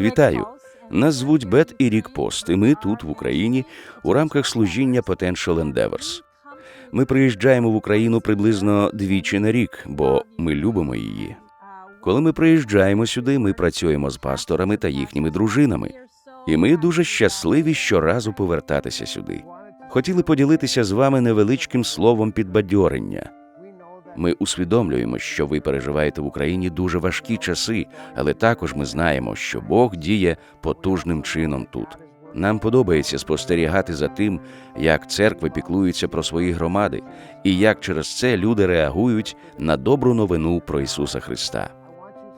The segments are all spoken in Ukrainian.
Вітаю. Нас звуть Бет і Рік Пост, і ми тут, в Україні, у рамках служіння Potential Endeavors. Ми приїжджаємо в Україну приблизно двічі на рік, бо ми любимо її. Коли ми приїжджаємо сюди, ми працюємо з пасторами та їхніми дружинами. І ми дуже щасливі щоразу повертатися сюди. Хотіли поділитися з вами невеличким словом підбадьорення. Ми усвідомлюємо, що ви переживаєте в Україні дуже важкі часи, але також ми знаємо, що Бог діє потужним чином тут. Нам подобається спостерігати за тим, як церкви піклуються про свої громади, і як через це люди реагують на добру новину про Ісуса Христа.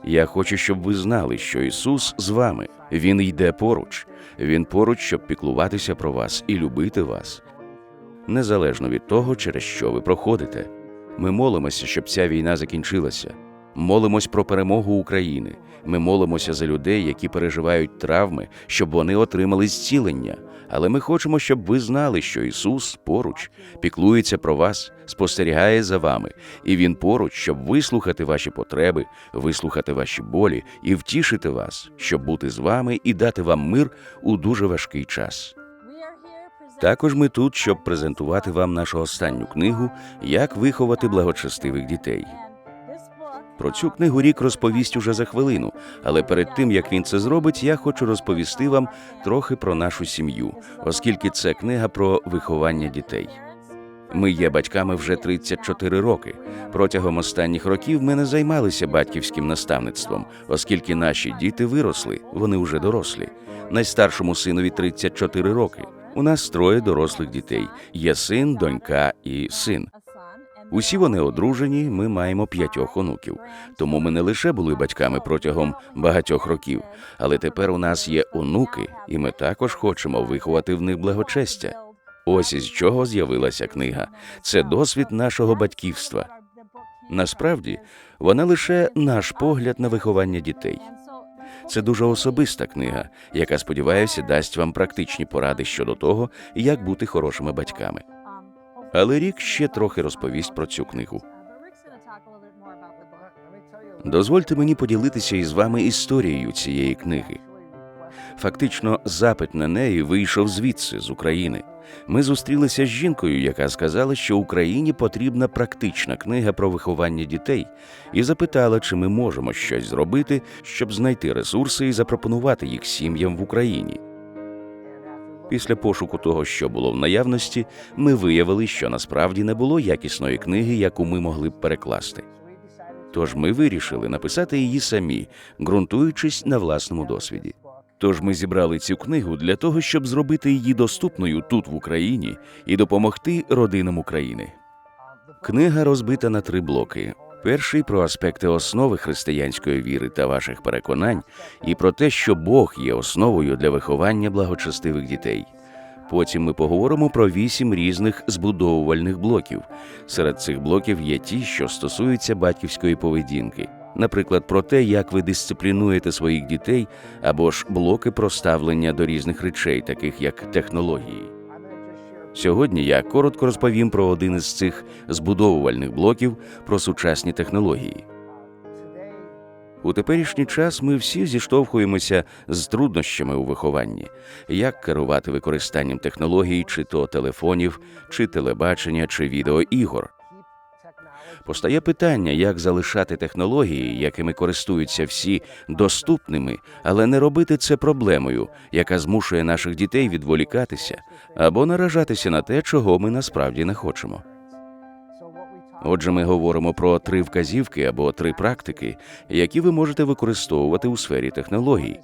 Я хочу, щоб ви знали, що Ісус з вами. Він йде поруч. Він поруч, щоб піклуватися про вас і любити вас, незалежно від того, через що ви проходите. Ми молимося, щоб ця війна закінчилася. Молимось про перемогу України. Ми молимося за людей, які переживають травми, щоб вони отримали зцілення. Але ми хочемо, щоб ви знали, що Ісус поруч піклується про вас, спостерігає за вами, і Він поруч, щоб вислухати ваші потреби, вислухати ваші болі і втішити вас, щоб бути з вами і дати вам мир у дуже важкий час. Також ми тут, щоб презентувати вам нашу останню книгу Як виховати благочестивих дітей. Про цю книгу рік розповість уже за хвилину, але перед тим як він це зробить, я хочу розповісти вам трохи про нашу сім'ю, оскільки це книга про виховання дітей. Ми є батьками вже 34 роки. Протягом останніх років ми не займалися батьківським наставництвом, оскільки наші діти виросли, вони вже дорослі. Найстаршому синові 34 роки. У нас троє дорослих дітей: є син, донька і син. Усі вони одружені. Ми маємо п'ятьох онуків. Тому ми не лише були батьками протягом багатьох років, але тепер у нас є онуки, і ми також хочемо виховати в них благочестя. Ось із чого з'явилася книга. Це досвід нашого батьківства. Насправді, вона лише наш погляд на виховання дітей. Це дуже особиста книга, яка, сподіваюся, дасть вам практичні поради щодо того, як бути хорошими батьками. Але рік ще трохи розповість про цю книгу. Дозвольте мені поділитися із вами історією цієї книги. Фактично, запит на неї вийшов звідси з України. Ми зустрілися з жінкою, яка сказала, що Україні потрібна практична книга про виховання дітей, і запитала, чи ми можемо щось зробити, щоб знайти ресурси і запропонувати їх сім'ям в Україні. Після пошуку того, що було в наявності, ми виявили, що насправді не було якісної книги, яку ми могли б перекласти. Тож ми вирішили написати її самі, ґрунтуючись на власному досвіді. Тож ми зібрали цю книгу для того, щоб зробити її доступною тут, в Україні, і допомогти родинам України. Книга розбита на три блоки. Перший про аспекти основи християнської віри та ваших переконань, і про те, що Бог є основою для виховання благочестивих дітей. Потім ми поговоримо про вісім різних збудовувальних блоків. Серед цих блоків є ті, що стосуються батьківської поведінки, наприклад, про те, як ви дисциплінуєте своїх дітей, або ж блоки про ставлення до різних речей, таких як технології. Сьогодні я коротко розповім про один із цих збудовувальних блоків про сучасні технології. У теперішній час ми всі зіштовхуємося з труднощами у вихованні, як керувати використанням технологій, чи то телефонів, чи телебачення, чи відеоігор. Постає питання, як залишати технології, якими користуються всі, доступними, але не робити це проблемою, яка змушує наших дітей відволікатися або наражатися на те, чого ми насправді не хочемо. Отже, ми говоримо про три вказівки або три практики, які ви можете використовувати у сфері технологій.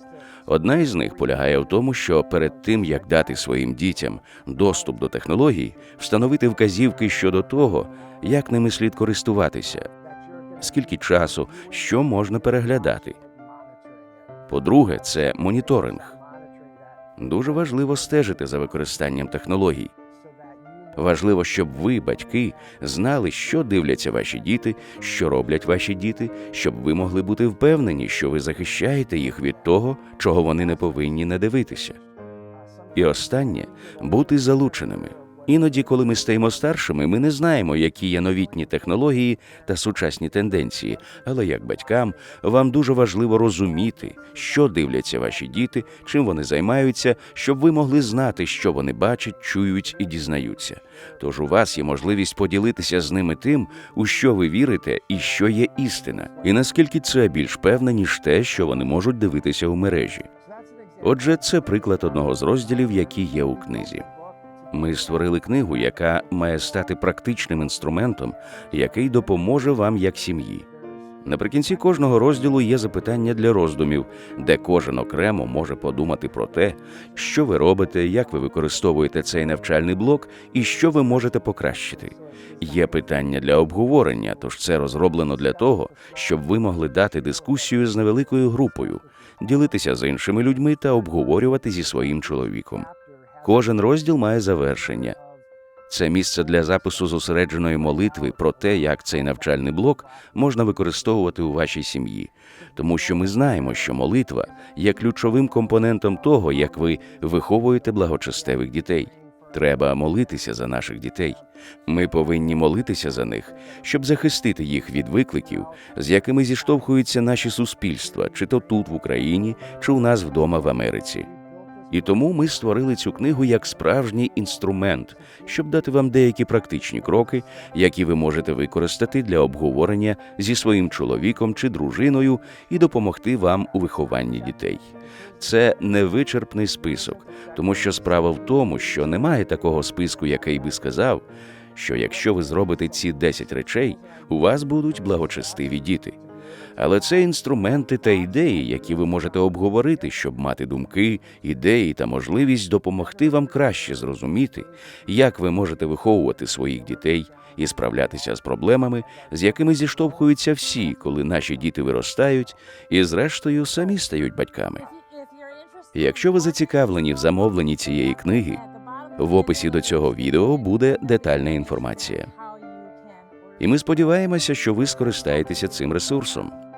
Одна із них полягає в тому, що перед тим як дати своїм дітям доступ до технологій, встановити вказівки щодо того, як ними слід користуватися, скільки часу, що можна переглядати. По-друге, це моніторинг. Дуже важливо стежити за використанням технологій. Важливо, щоб ви, батьки, знали, що дивляться ваші діти, що роблять ваші діти, щоб ви могли бути впевнені, що ви захищаєте їх від того, чого вони не повинні не дивитися. І останнє бути залученими. Іноді, коли ми стаємо старшими, ми не знаємо, які є новітні технології та сучасні тенденції. Але як батькам, вам дуже важливо розуміти, що дивляться ваші діти, чим вони займаються, щоб ви могли знати, що вони бачать, чують і дізнаються. Тож у вас є можливість поділитися з ними тим, у що ви вірите і що є істина, і наскільки це більш певне, ніж те, що вони можуть дивитися у мережі. Отже, це приклад одного з розділів, які є у книзі. Ми створили книгу, яка має стати практичним інструментом, який допоможе вам як сім'ї. Наприкінці кожного розділу є запитання для роздумів, де кожен окремо може подумати про те, що ви робите, як ви використовуєте цей навчальний блок і що ви можете покращити. Є питання для обговорення, тож це розроблено для того, щоб ви могли дати дискусію з невеликою групою, ділитися з іншими людьми та обговорювати зі своїм чоловіком. Кожен розділ має завершення. Це місце для запису зосередженої молитви про те, як цей навчальний блок можна використовувати у вашій сім'ї, тому що ми знаємо, що молитва є ключовим компонентом того, як ви виховуєте благочестивих дітей. Треба молитися за наших дітей. Ми повинні молитися за них, щоб захистити їх від викликів, з якими зіштовхуються наші суспільства, чи то тут в Україні, чи у нас вдома в Америці. І тому ми створили цю книгу як справжній інструмент, щоб дати вам деякі практичні кроки, які ви можете використати для обговорення зі своїм чоловіком чи дружиною і допомогти вам у вихованні дітей. Це невичерпний список, тому що справа в тому, що немає такого списку, який би сказав, що якщо ви зробите ці 10 речей, у вас будуть благочестиві діти. Але це інструменти та ідеї, які ви можете обговорити, щоб мати думки, ідеї та можливість допомогти вам краще зрозуміти, як ви можете виховувати своїх дітей і справлятися з проблемами, з якими зіштовхуються всі, коли наші діти виростають і, зрештою, самі стають батьками. Якщо ви зацікавлені в замовленні цієї книги, в описі до цього відео буде детальна інформація. І ми сподіваємося, що ви скористаєтеся цим ресурсом.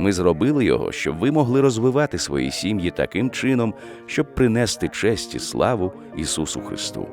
Ми зробили його, щоб ви могли розвивати свої сім'ї таким чином, щоб принести честь і славу Ісусу Христу.